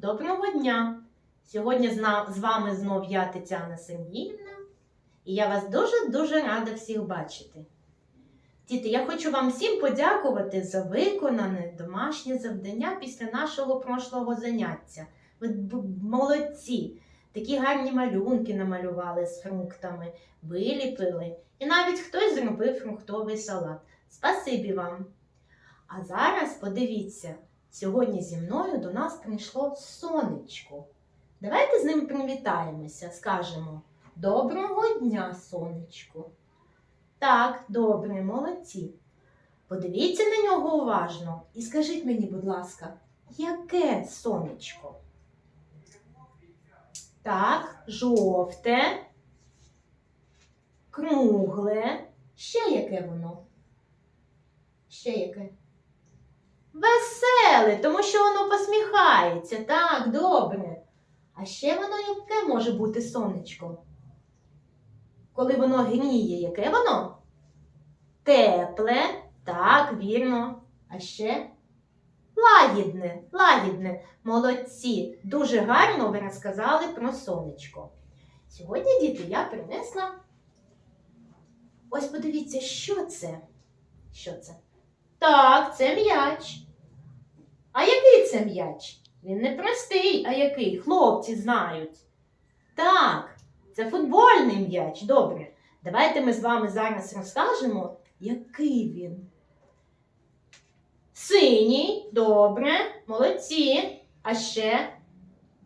Доброго дня! Сьогодні з вами знов я, Тетяна Сергіївна, і я вас дуже-дуже рада всіх бачити. Діти, я хочу вам всім подякувати за виконане домашнє завдання після нашого прошлого заняття. Ви молодці! Такі гарні малюнки намалювали з фруктами, виліпили, і навіть хтось зробив фруктовий салат. Спасибі вам! А зараз подивіться, сьогодні зі мною до нас прийшло сонечко. Давайте з ним привітаємося, скажемо Доброго дня, сонечко. Так, добре, молодці. Подивіться на нього уважно і скажіть мені, будь ласка, яке сонечко? Так, жовте, кругле. Ще яке воно? Ще яке? Веселе, тому що воно посміхається. Так, добре. А ще воно яке може бути сонечко? Коли воно гріє, яке воно? Тепле, так, вірно. А ще лагідне, лагідне. Молодці. Дуже гарно ви розказали про сонечко. Сьогодні, діти, я принесла. Ось подивіться, що це? Що це? Так, це м'яч. А який це м'яч? Він не простий, а який? Хлопці знають. Так, це футбольний м'яч. Добре. Давайте ми з вами зараз розкажемо, який він. Синій, добре, молодці. А ще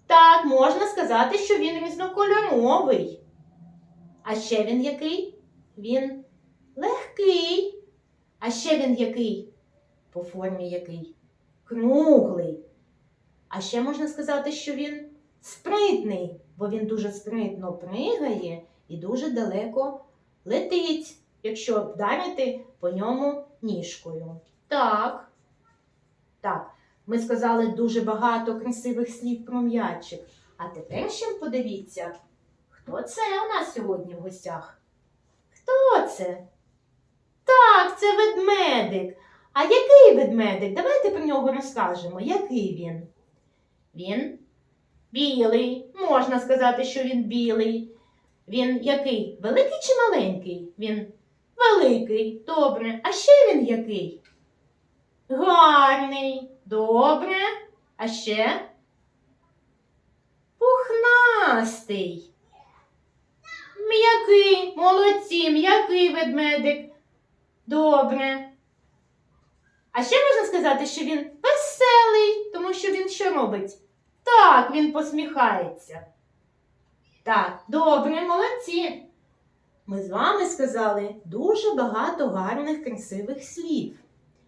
так, можна сказати, що він різнокольоровий. А ще він який? Він легкий. А ще він який? По формі який? Круглий. А ще можна сказати, що він спритний, бо він дуже спритно пригає і дуже далеко летить, якщо вдарити по ньому ніжкою. Так. Так, ми сказали дуже багато красивих слів про м'ячик. А тепер ще подивіться, хто це у нас сьогодні в гостях? Хто це? Так, це ведмедик. А який ведмедик? Давайте про нього розкажемо. Який він? Він білий. Можна сказати, що він білий. Він який? Великий чи маленький? Він великий. Добре. А ще він який? Гарний. Добре. А ще пухнастий. М'який, молодці, м'який ведмедик. Добре. А ще можна сказати, що він веселий, тому що він що робить? Так, він посміхається. Так, добре, молодці. Ми з вами сказали дуже багато гарних, красивих слів.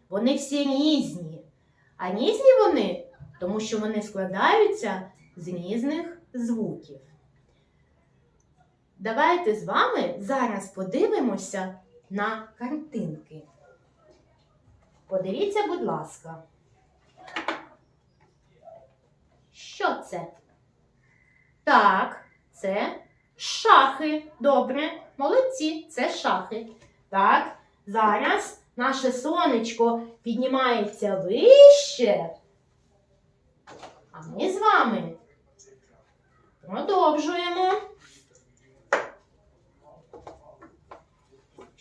Вони всі різні. А різні вони, тому що вони складаються з різних звуків. Давайте з вами зараз подивимося на картинки. Подивіться, будь ласка. Що це? Так, це шахи. Добре, молодці, це шахи. Так, зараз наше сонечко піднімається вище. А ми з вами продовжуємо.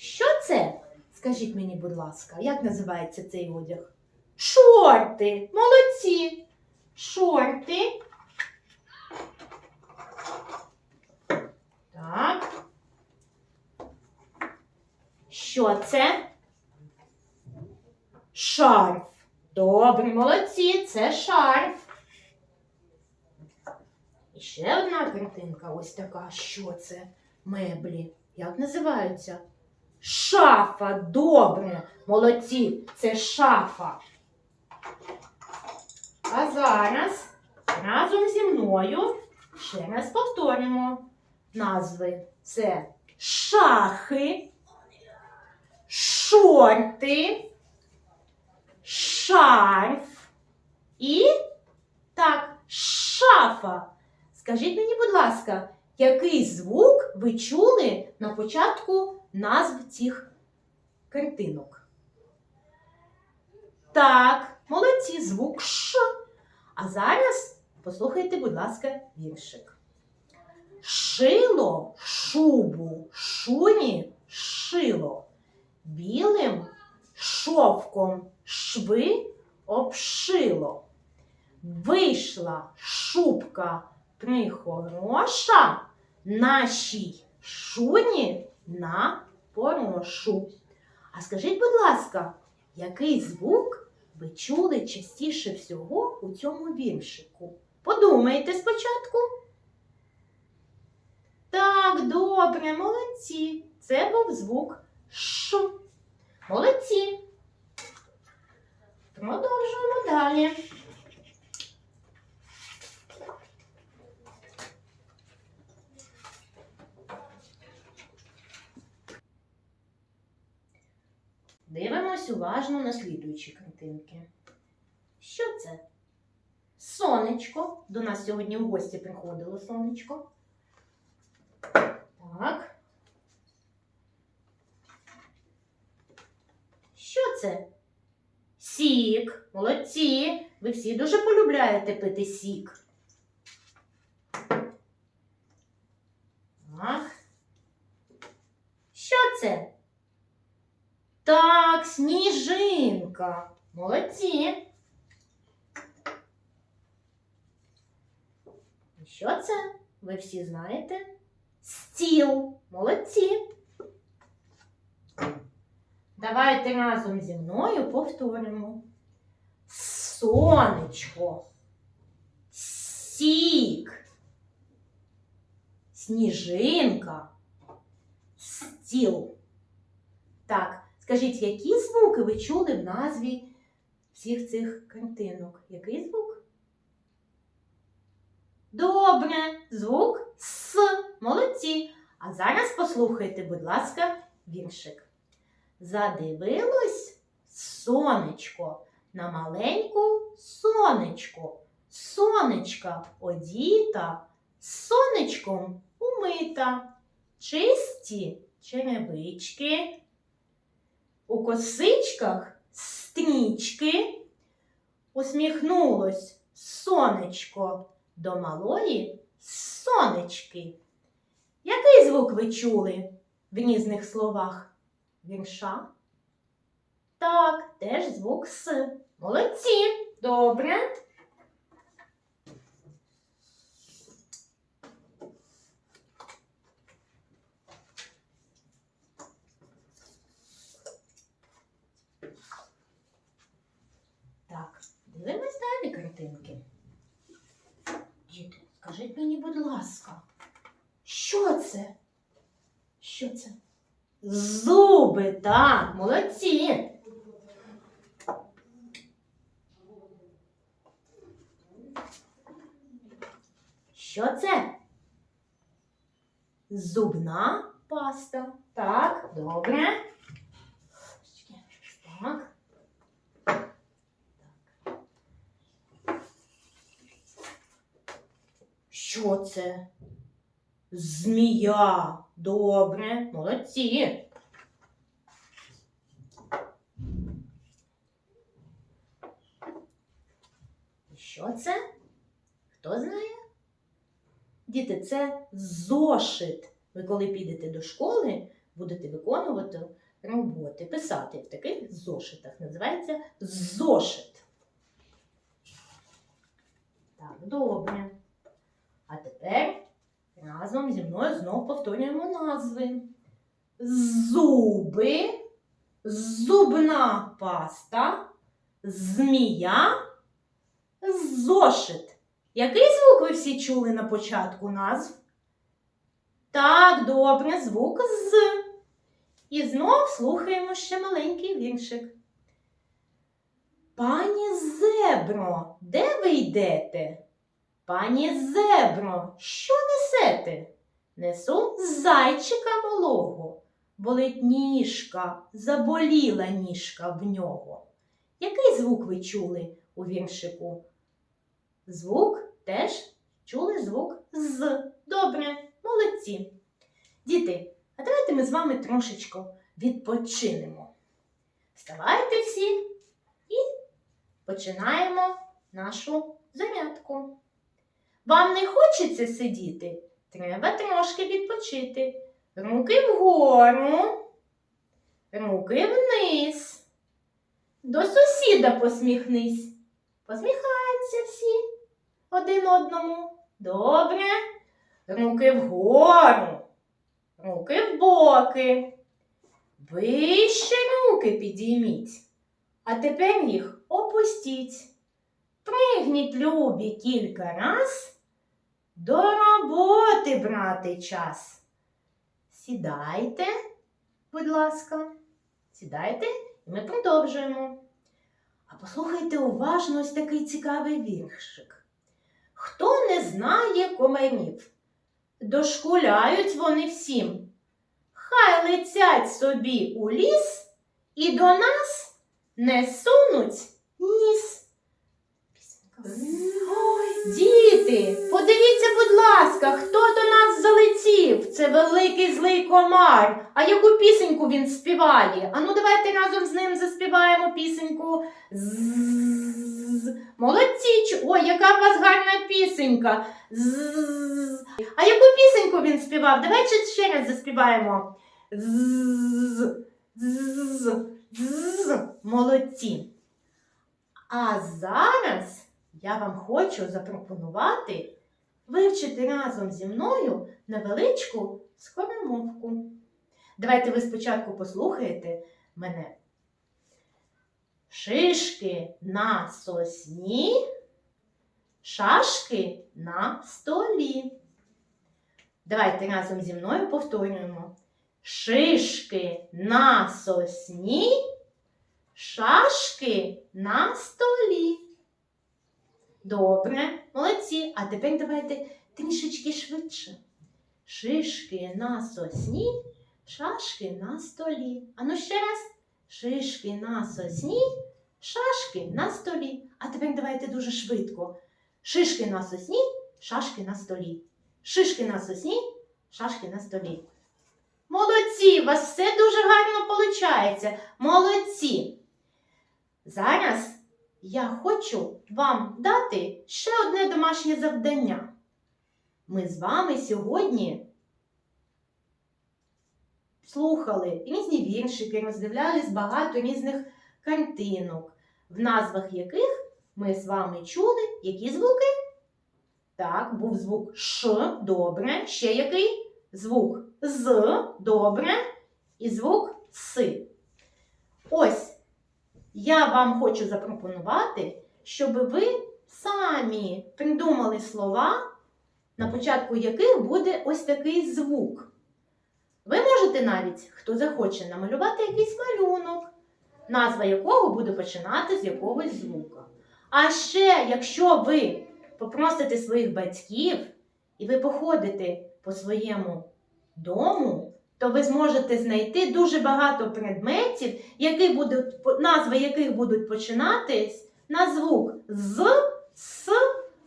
Що це? Скажіть мені, будь ласка, як називається цей одяг? Шорти. Молодці. Шорти. Так. Що це? Шарф. Добре, молодці, це шарф. І ще одна картинка ось така. Що це? Меблі. Як називаються? Шафа, добре, молодці, це шафа. А зараз разом зі мною ще раз повторимо назви. Це шахи, шорти, шарф і так, шафа. Скажіть мені, будь ласка, який звук ви чули на початку назв цих картинок? Так, молодці, звук Ш. А зараз Послухайте, будь ласка, віршик. Шило шубу шуні шило, білим шовком шви обшило. Вийшла шубка прихороша нашій шуні на порошу. А скажіть, будь ласка, який звук ви чули частіше всього у цьому віршику? Подумайте спочатку. Так, добре, молодці. Це був звук Ш. Молодці. Продовжуємо далі. Дивимось уважно на слідуючі картинки. Що це? Сонечко. До нас сьогодні в гості приходило сонечко. Так. Що це? Сік. Молодці. Ви всі дуже полюбляєте пити сік. Так. Що це? Так, сніжинка. Молодці. Що це? Ви всі знаєте? Стіл. Молодці. Давайте разом зі мною повторимо. Сонечко. Сік. Сніжинка. Стіл. Так, скажіть, які звуки ви чули в назві всіх цих картинок? Який звук? Добре, звук С. Молодці. А зараз послухайте, будь ласка, віршик. Задивилось сонечко на маленьку сонечко. Сонечка одіта, сонечком умита. Чисті черевички, у косичках стрічки. Усміхнулось сонечко до малої сонечки. Який звук ви чули в різних словах? Вірша? Так, теж звук С. Молодці. Добре. Так, дивимось далі картинки. Діти, скажіть мені, будь ласка, що це? Що це? Зуби, так, молодці. Що це? Зубна паста. Так, добре. Так. Що це? Змія. Добре, молодці. Що це? Хто знає? Діти, це зошит. Ви коли підете до школи, будете виконувати роботи, писати в таких зошитах. Називається зошит. Так, добре. А тепер разом зі мною знов повторюємо назви. Зуби, зубна паста, змія, зошит. Який звук ви всі чули на початку назв? Так, добре, звук з. І знов слухаємо ще маленький віршик. Пані зебро, де ви йдете? Пані зебро, що несете? Несу зайчика малого. Болить ніжка, заболіла ніжка в нього. Який звук ви чули у віршику? Звук теж чули звук з. Добре, молодці. Діти, а давайте ми з вами трошечко відпочинемо. Вставайте всі і починаємо нашу зарядку. Вам не хочеться сидіти? Треба трошки відпочити. Руки вгору, руки вниз. До сусіда посміхнись. Посміхаються всі один одному. Добре. Руки вгору, руки в боки. Вище руки підійміть. А тепер їх опустіть. Пригніть любі кілька раз. До роботи брати час. Сідайте, будь ласка, сідайте, і ми продовжуємо. А послухайте уважно ось такий цікавий віршик. Хто не знає комарів, дошкуляють вони всім. Хай летять собі у ліс і до нас не сунуть ніс. Діти, подивіться, будь ласка, хто до нас залетів? Це великий злий комар. А яку пісеньку він співає? Ану, давайте разом з ним заспіваємо пісеньку. З. Молодці! Ой, яка у вас гарна пісенька. З. А яку пісеньку він співав? Давайте ще раз заспіваємо. З. З. З. Молодці. А зараз я вам хочу запропонувати вивчити разом зі мною невеличку скоромовку. Давайте ви спочатку послухаєте мене. Шишки на сосні, шашки на столі. Давайте разом зі мною повторюємо. Шишки на сосні, шашки на столі. Добре, молодці. А тепер давайте трішечки швидше. Шишки на сосні, шашки на столі. Ану ще раз. Шишки на сосні, шашки на столі. А тепер давайте дуже швидко. Шишки на сосні, шашки на столі. Шишки на сосні, шашки на столі. Молодці! У вас все дуже гарно виходить. Молодці! Зараз я хочу вам дати ще одне домашнє завдання. Ми з вами сьогодні слухали різні віршики, роздивлялись багато різних картинок, в назвах яких ми з вами чули які звуки. Так, був звук Ш, добре. Ще який? Звук З, добре. І звук С. Ось я вам хочу запропонувати, щоб ви самі придумали слова, на початку яких буде ось такий звук. Ви можете навіть, хто захоче, намалювати якийсь малюнок, назва якого буде починати з якогось звука. А ще, якщо ви попросите своїх батьків і ви походите по своєму дому, то ви зможете знайти дуже багато предметів, які будуть, назви яких будуть починатись на звук з, с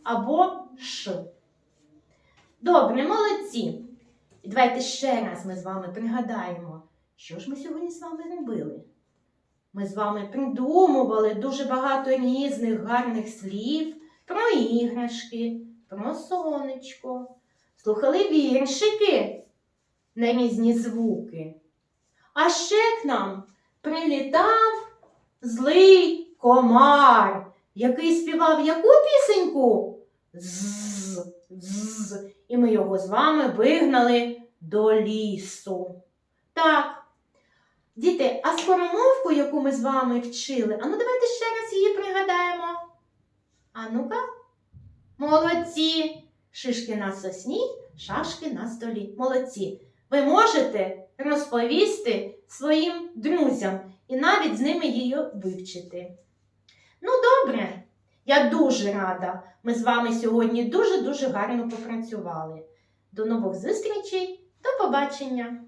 або ш. Добре, молодці. І давайте ще раз ми з вами пригадаємо, що ж ми сьогодні з вами робили. Ми з вами придумували дуже багато різних гарних слів про іграшки, про сонечко, слухали віршики на різні звуки. А ще к нам прилітав злий комар, який співав яку пісеньку? З, з. І ми його з вами вигнали до лісу. Так. Діти, а скоромовку, яку ми з вами вчили, а ну давайте ще раз її пригадаємо. А ну-ка. Молодці. Шишки на сосні, шашки на столі. Молодці. Ви можете розповісти своїм друзям і навіть з ними її вивчити. Ну, добре, я дуже рада. Ми з вами сьогодні дуже-дуже гарно попрацювали. До нових зустрічей, до побачення!